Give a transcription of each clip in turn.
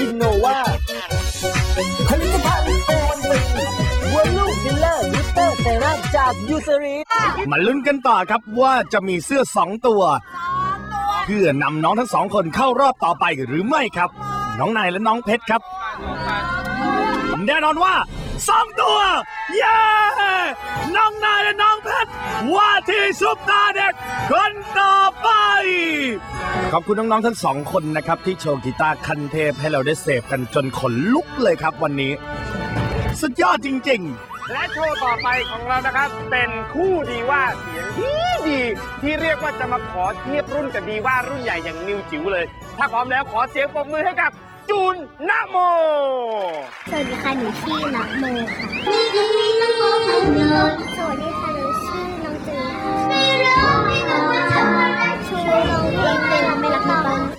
กินโนวาผลิตภัณฑ์โอนตีวอลลุ่มฟิลเลอร์ลิปเตอร์เซรั่มจากยูเซรีมาลุ้นกันต่อครับว่าจะมีเสื้อสองตัว เพื่อนำน้องทั้งสองคนเข้ารอบต่อไปหรือไม่ครับ น้องนายและน้องเพชรครับ แน่นอนว่าสองตัว เย้ น้องนาย ว่าที่ซุปตาเด็กคนต่อไป ขอบคุณน้องๆทั้งสองคนนะครับ ที่โชว์กีตาร์คันเทพให้เราได้เสพกันจนขนลุกเลยครับวันนี้ สุดยอดจริง ๆ และโชว์ต่อไปของเรานะครับ เป็นคู่ดีว่าเสียงดีดีที่เรียกว่าจะมาขอเทียบรุ่นกับดีว่ารุ่นใหญ่อย่างนิวจิ๋วเลย ถ้าพร้อมแล้วขอเสียงปรบมือให้กับจูนนะโม สวัสดีค่ะหนูชื่อนักโมค่ะนี่ก็มีนักโมพันยนสวัสดีค่ะหนูชื่อน้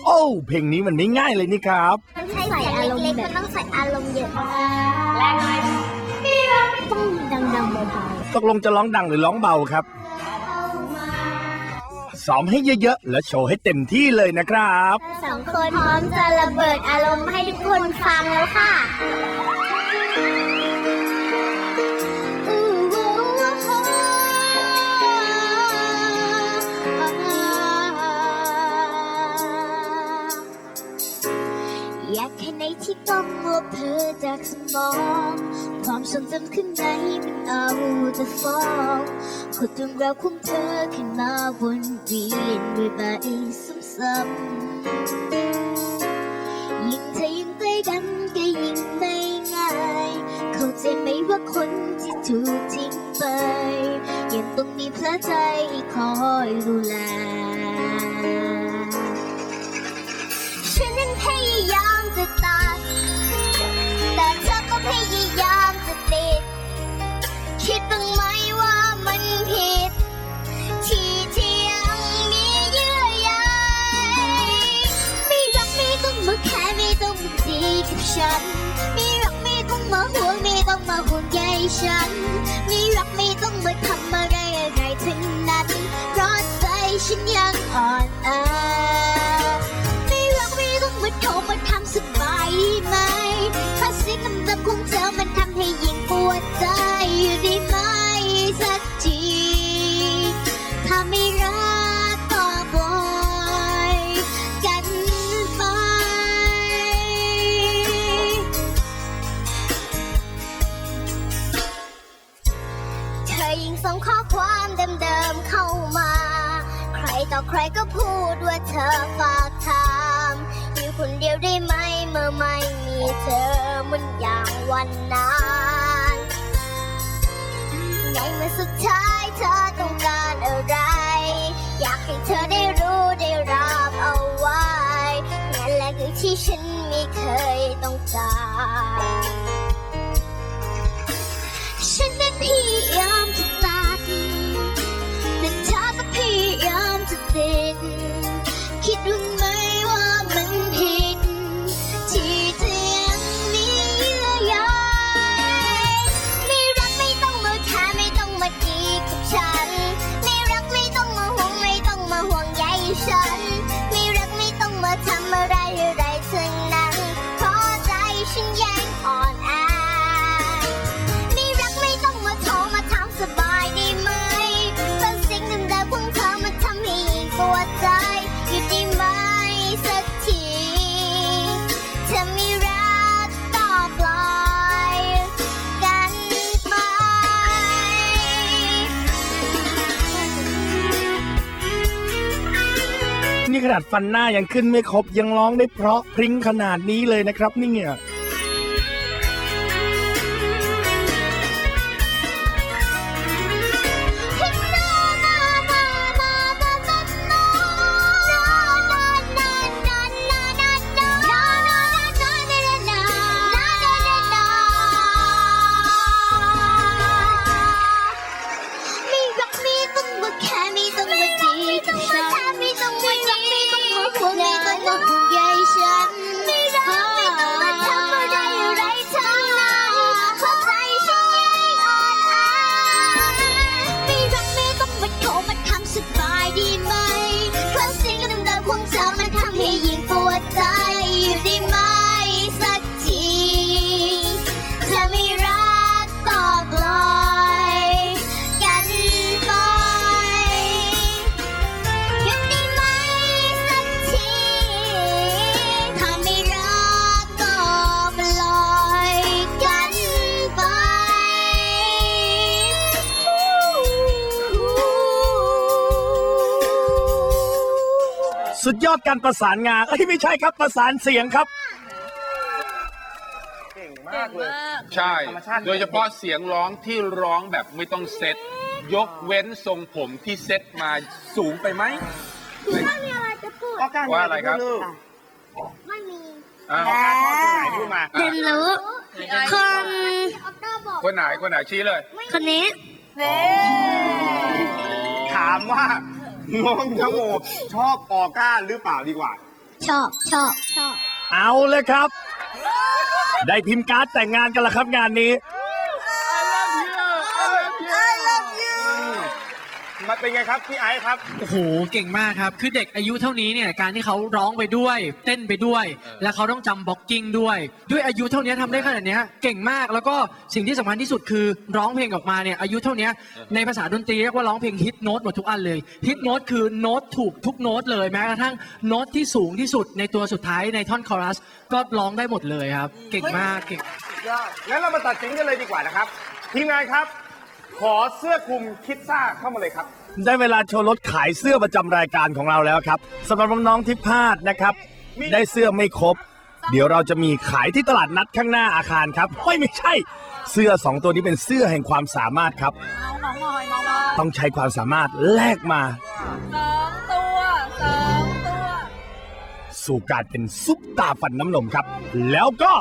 โอ้เพลงนี้มันไม่ง่ายเลยนี่ครับต้องใช้ใส่อารมณ์แบบต้องใส่อารมณ์เยอะแรงเลยไม่รู้ต้องดังๆเบาตกลงจะร้องดังหรือร้องเบาครับซ้อมให้เยอะๆ และโชว์ให้เต็มที่เลยนะครับๆสองคนพร้อมจะระเบิดอารมณ์ให้ทุกคนฟังแล้วค่ะ อยากแค่ไหนที่ต้องลบเธอจากสมอง ความทรงจำข้างในมันเอาแต่ฟ้องคนเรื่องราวของเธอขึ้นมาวนเวียนด้วยใบซ้ำๆยิ่งเธอยิ่งใกล้กันก็ยิ่งไม่ง่าย เข้าใจไหมว่าคนที่ถูกทิ้งไป ยังต้องมีพระใจคอยดูแล ตั้งไหมว่ามันผิด ที่ที่ยังมีเยื่อใยไม่รักไม่ต้องมาแค่ไม่ต้องมาดีกับฉันไม่รักไม่ต้องมาห่วงไม่ต้องมาห่วงใยฉันไม่รักไม่ต้องมาทำ ยิ่งส่งข้อความเดิมๆเข้ามา ใครต่อใครก็พูดว่าเธอฝากถามอยู่คนเดียวได้ไหมเมื่อไม่มีเธอมันอย่างวันนั้นในเมื่อสุดท้ายเธอต้อง นี่ขนาดฟันหน้ายังขึ้นไม่ครบยังร้องได้เพราะพริ้งขนาดนี้เลยนะครับนี่เนี่ย สุดยอดการประสานงานเอ้ยไม่ใช่ครับประสานเสียงครับ เก่งมากเลย ใช่ธรรมชาติโดยเฉพาะเสียงร้องที่ร้องแบบไม่ต้องเซ็ตยกเว้นทรงผมที่เซ็ตมาสูงไปไหมถ้ามีอะไรจะพูดออก้าว่าอะไรครับลูกไม่มีอ้าวออก้าชอบคนไหนพูดมาเรียนรู้คนออก้าบอกคนไหนคนไหนชี้เลย คนนี้ ถามว่า น้องนโมชอบออก้าหรือเปล่าดีกว่า ชอบชอบชอบ เอาเลยครับ ได้พิมพ์การ์ดแต่งงานกันแล้วครับงานนี้ มันเป็นไงครับพี่ไอซ์ครับ โอ้โห เก่งมากครับ คือเด็กอายุเท่านี้เนี่ย การที่เขาร้องไปด้วย เต้นไปด้วย แล้วเขาต้องจำบ็อกกิ้งด้วย ด้วยอายุเท่านี้ทำได้ขนาดเนี้ยเก่งมาก แล้วก็สิ่งที่สำคัญที่สุดคือร้องเพลงออกมาเนี่ย อายุเท่านี้ในภาษาดนตรีเรียกว่าร้องเพลงฮิตโน้ตหมดทุกอันเลย ฮิตโน้ตคือโน้ตถูกทุกโน้ตเลยแม้กระทั่งโน้ตที่สูงที่สุดในตัวสุดท้ายในท่อนคอรัส ก็ร้องได้หมดเลยครับ เก่งมาก เก่ง งั้นเรามาตัดสินกันเลยดีกว่านะครับ ทีมงานครับ ขอเสื้อคลุมคิดซ่าเข้ามาเลยครับ ได้เวลาโชว์รถขายเสื้อประจำรายการของเราแล้วครับสำหรับน้องๆที่พลาดนะครับ ได้เสื้อไม่ครบ เดี๋ยวเราจะมีขายที่ตลาดนัดข้างหน้าอาคารครับเฮ้ยไม่ใช่ เสื้อสองตัวนี้เป็นเสื้อแห่งความสามารถครับต้องใช้ความสามารถแลกมาสองตัวสองตัว สู่การเป็นซุปตาฟันน้ำนมครับ แล้วก็